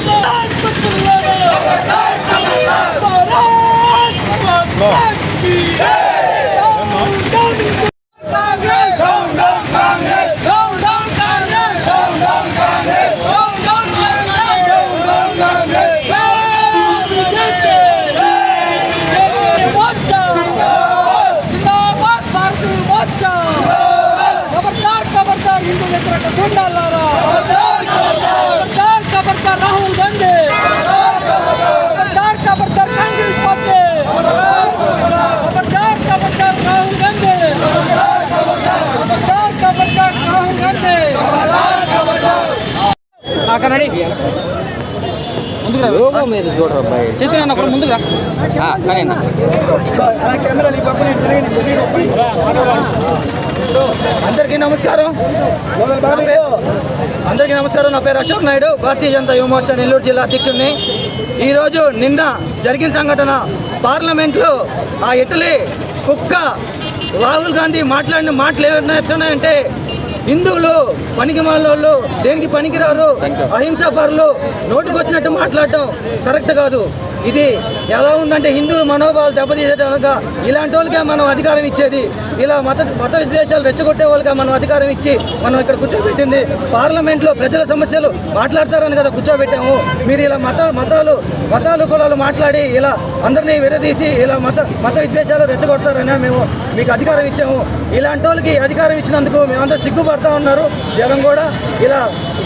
Lord. Happy 好高的 అక్కడ ready ముందుకు రా. లోగో మీరు చూడరు అబ్బాయి. చేతులు అన్న కూడా ముందుకు రా. కానీ అందరికీ నమస్కారం. నా పేరు- అందరికీ నమస్కారం. నా పేరు అశోక్ నాయుడు. భారతీయ జనతా యువ మోర్చా నెల్లూరు జిల్లా అధ్యక్షుడిని. ఈరోజు నిన్న జరిగిన సంఘటన పార్లమెంట్లో ఆ ఇటలీ కుక్క రాహుల్ గాంధీ మాట్లాడిన మాటలు ఏమంటున్నాయంటే హిందువులు పనికి మాలోళ్ళు దేనికి పనికిరారు? అహింసా పరులు నోటుకొచ్చినట్టు మాట్లాడటం కరెక్ట్ కాదు. ఇది ఎలా ఉందంటే హిందువుల మనోభావాలు దెబ్బతీసేటగా ఇలాంటి వాళ్ళకే మనం అధికారం ఇచ్చేది. ఇలా మత మత విద్వేషాలు రెచ్చగొట్టే వాళ్ళకి మనం అధికారం ఇచ్చి మనం ఇక్కడ కూర్చోబెట్టింది. పార్లమెంట్లో ప్రజల సమస్యలు మాట్లాడతారని కదా కూర్చోబెట్టాము. మీరు ఇలా మత మతాలు మతాలు కులాలు మాట్లాడి ఇలా అందరినీ విడదీసి ఇలా మత మత విద్వేషాలు రెచ్చగొడతారని మేము మీకు అధికారం ఇచ్చాము. ఇలాంటి వాళ్ళకి అధికారం ఇచ్చినందుకు మేమందరూ సిగ్గుపడతా ఉన్నారు. జనం కూడా ఇలా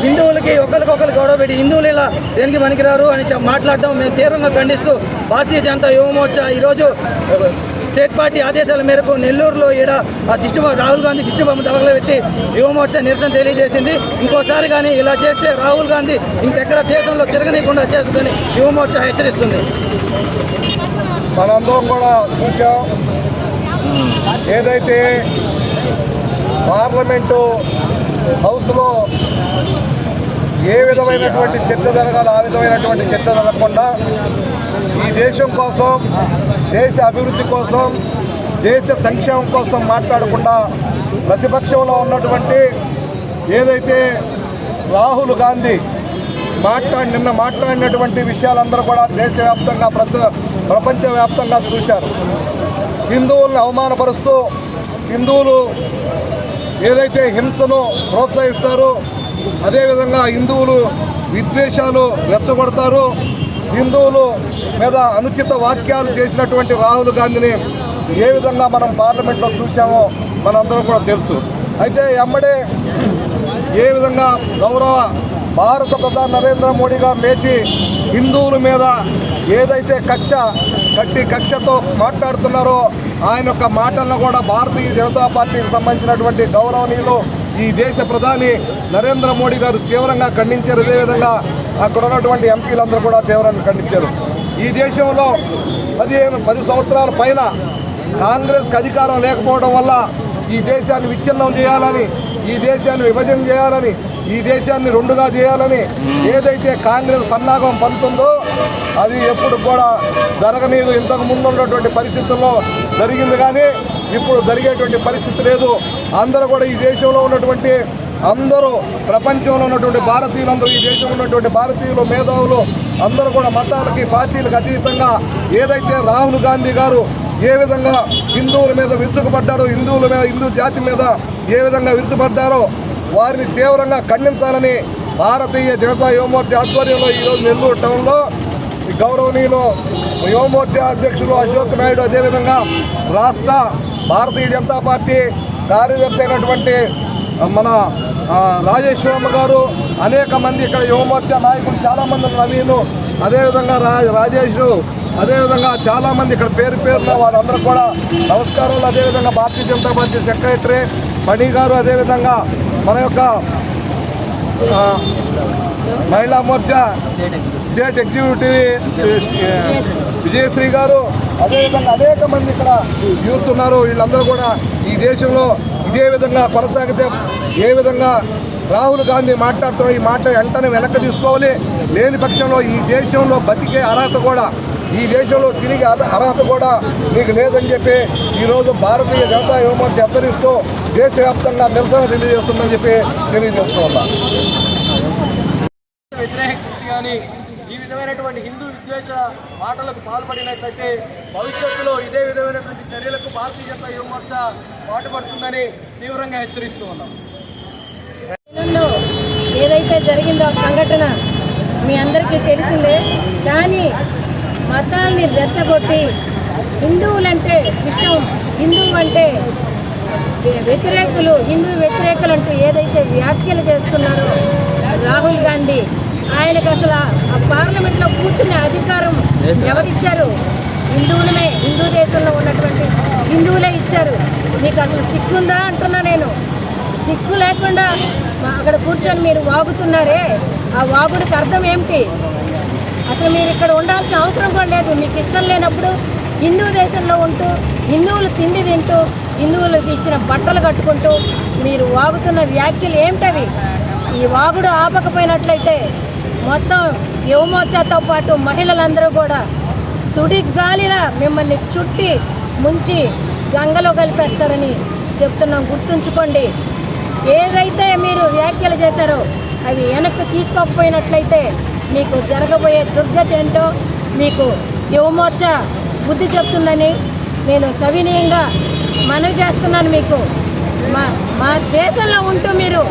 హిందువులకి ఒకరికొకరు గొడవ పెట్టి హిందువులు ఇలా దేనికి పనికిరారు అని మాట్లాడడం మేము తీవ్రంగా ఖండిస్తూ భారతీయ జనతా యువమోర్చా ఈరోజు స్టేట్ పార్టీ ఆదేశాల మేరకు నెల్లూరులో ఈడ ఆ దిష్టి రాహుల్ గాంధీ దిష్టి బొమ్మ తగలబెట్టి యువమోర్చా నిరసన తెలియజేసింది. ఇంకోసారి కానీ ఇలా చేస్తే రాహుల్ గాంధీ ఇంకెక్కడ దేశంలో తిరగనీయకుండా చేస్తుందని యువమోర్చా హెచ్చరిస్తుంది. మనందరం కూడా చూసాం ఏదైతే పార్లమెంటు హౌస్లో ఏ విధమైనటువంటి చర్చ జరగాలో ఆ విధమైనటువంటి చర్చ జరగకుండా దేశం కోసం దేశ అభివృద్ధి కోసం దేశ సంక్షేమం కోసం మాట్లాడకుండా ప్రతిపక్షంలో ఉన్నటువంటి ఏదైతే రాహుల్ గాంధీ మాట్లాడి నిన్న మాట్లాడినటువంటి విషయాలందరూ కూడా దేశవ్యాప్తంగా ప్రచ ప్రపంచవ్యాప్తంగా చూశారు. హిందువులను అవమానపరుస్తూ హిందువులు ఏదైతే హింసను ప్రోత్సహిస్తారో అదేవిధంగా హిందువులు విద్వేషాలు రెచ్చగొడతారు. హిందువులు మీద అనుచిత వాక్యాలు చేసినటువంటి రాహుల్ గాంధీని ఏ విధంగా మనం పార్లమెంట్లో చూసామో మనందరం కూడా తెలుసు. అయితే ఎమ్మడే ఏ విధంగా గౌరవ భారత ప్రధాని నరేంద్ర మోడీ గారు లేచి హిందువుల మీద ఏదైతే కక్ష కట్టి కక్షతో మాట్లాడుతున్నారో ఆయన యొక్క మాటలను కూడా భారతీయ జనతా పార్టీకి సంబంధించినటువంటి గౌరవనీయులు ఈ దేశ ప్రధాని నరేంద్ర మోడీ గారు తీవ్రంగా ఖండించారు. అదేవిధంగా అక్కడ ఉన్నటువంటి ఎంపీలందరూ కూడా తీవ్రంగా ఖండించారు. ఈ దేశంలో పదిహేను పది సంవత్సరాల పైన కాంగ్రెస్కి అధికారం లేకపోవడం వల్ల ఈ దేశాన్ని విచ్ఛిన్నం చేయాలని ఈ దేశాన్ని విభజన చేయాలని ఈ దేశాన్ని రెండుగా చేయాలని ఏదైతే కాంగ్రెస్ పన్నాగం పంతుందో అది ఎప్పుడు కూడా జరగలేదు ఇంతకు ముందు ఉన్నటువంటి పరిస్థితుల్లో జరిగింది కానీ ఇప్పుడు జరిగేటువంటి పరిస్థితి లేదు. అందరూ కూడా ఈ దేశంలో ఉన్నటువంటి అందరూ ప్రపంచంలో ఉన్నటువంటి భారతీయులందరూ ఈ దేశంలో ఉన్నటువంటి భారతీయులు మేధావులు అందరూ కూడా మతాలకి పార్టీలకు అతీతంగా ఏదైతే రాహుల్ గాంధీ గారు ఏ విధంగా హిందువుల మీద విరుచుకుపడ్డారో హిందువుల మీద హిందూ జాతి మీద ఏ విధంగా విరుచుపడ్డారో వారిని తీవ్రంగా ఖండించాలని భారతీయ జనతా యువమోర్చా ఆధ్వర్యంలో ఈరోజు నెల్లూరు టౌన్లో గౌరవనీయులు యువమోర్చా అధ్యక్షులు అశోక్ నాయుడు అదేవిధంగా రాష్ట్ర భారతీయ జనతా పార్టీ కార్యదర్శి అయినటువంటి మన రాజేశ్వరమ్మ గారు అనేక మంది ఇక్కడ యువమోర్చా నాయకులు చాలామంది నవీను అదేవిధంగా రా రాజేష్ అదేవిధంగా చాలామంది ఇక్కడ పేరు పేరున వాళ్ళందరూ కూడా నమస్కారాలు. అదేవిధంగా భారతీయ జనతా పార్టీ సెక్రటరీ మణి గారు అదేవిధంగా మన యొక్క మహిళా మోర్చా స్టేట్ ఎగ్జిక్యూటివ్ విజయశ్రీ గారు అదేవిధంగా అనేక మంది ఇక్కడ యూత్ ఉన్నారు. వీళ్ళందరూ కూడా ఈ దేశంలో ఇదే విధంగా కొనసాగితే ఏ విధంగా రాహుల్ గాంధీ మాట్లాడుతున్న ఈ మాట వెంటనే వెనక్కి తీసుకోవాలి. లేని పక్షంలో ఈ దేశంలో బతికే అర్హత కూడా ఈ దేశంలో తిరిగి అర్హత కూడా మీకు లేదని చెప్పి ఈరోజు భారతీయ జనతా యువమోర్చ హెచ్చరిస్తూ దేశవ్యాప్తంగా నిరసన తెలియజేస్తుందని చెప్పి తెలియజేస్తున్నా వ్యతిరేక శక్తి కానీ ఈ విధమైనటువంటి హిందూ విద్వేష మాటలకు పాల్పడినట్లయితే భవిష్యత్తులో ఇదే విధమైనటువంటి చర్యలకు భారతీయ జనతా యువమోర్చ పాటుపడుతుందని తీవ్రంగా హెచ్చరిస్తూ ఉన్నాం. ఏదైతే జరిగిందో సంఘటన మీ అందరికీ తెలిసిందే. కానీ మతాల్ని రెచ్చగొట్టి హిందువులంటే విషయం హిందువు అంటే వ్యతిరేకులు హిందూ వ్యతిరేకులు అంటూ ఏదైతే వ్యాఖ్యలు చేస్తున్నారో రాహుల్ గాంధీ ఆయనకు అసలు ఆ పార్లమెంట్లో కూర్చునే అధికారం ఎవరిచ్చారు? హిందువులమే హిందూ దేశంలో ఉన్నటువంటి హిందువులే ఇచ్చారు. మీకు అసలు సిక్కుందా అంటున్నా నేను. సిక్కు లేకుండా అక్కడ కూర్చొని మీరు వాగుతున్నారే? ఆ వాగుడికి అర్థం ఏమిటి? అసలు మీరు ఇక్కడ ఉండాల్సిన అవసరం కూడా లేదు. మీకు ఇష్టం లేనప్పుడు హిందూ దేశంలో ఉంటూ హిందువులు తిండి తింటూ హిందువులకు ఇచ్చిన బట్టలు కట్టుకుంటూ మీరు వాగుతున్న వ్యాఖ్యలు ఏమిటవి? ఈ వాగుడు ఆపకపోయినట్లయితే మొత్తం యువమోర్చాతో పాటు మహిళలందరూ కూడా సుడి గాలిలా మిమ్మల్ని చుట్టి ముంచి గంగలో కలిపేస్తారని చెప్తున్నాం. గుర్తుంచుకోండి. ఏదైతే మీరు వ్యాఖ్యలు చేశారో అవి వెనక్కి తీసుకోకపోయినట్లయితే మీకు జరగబోయే దుర్గతి ఏంటో మీకు యువమోర్చ బుద్ధి చెప్తుందని నేను సవినీయంగా మనవి చేస్తున్నాను మీకు. మా మా దేశంలో ఉంటూ మీరు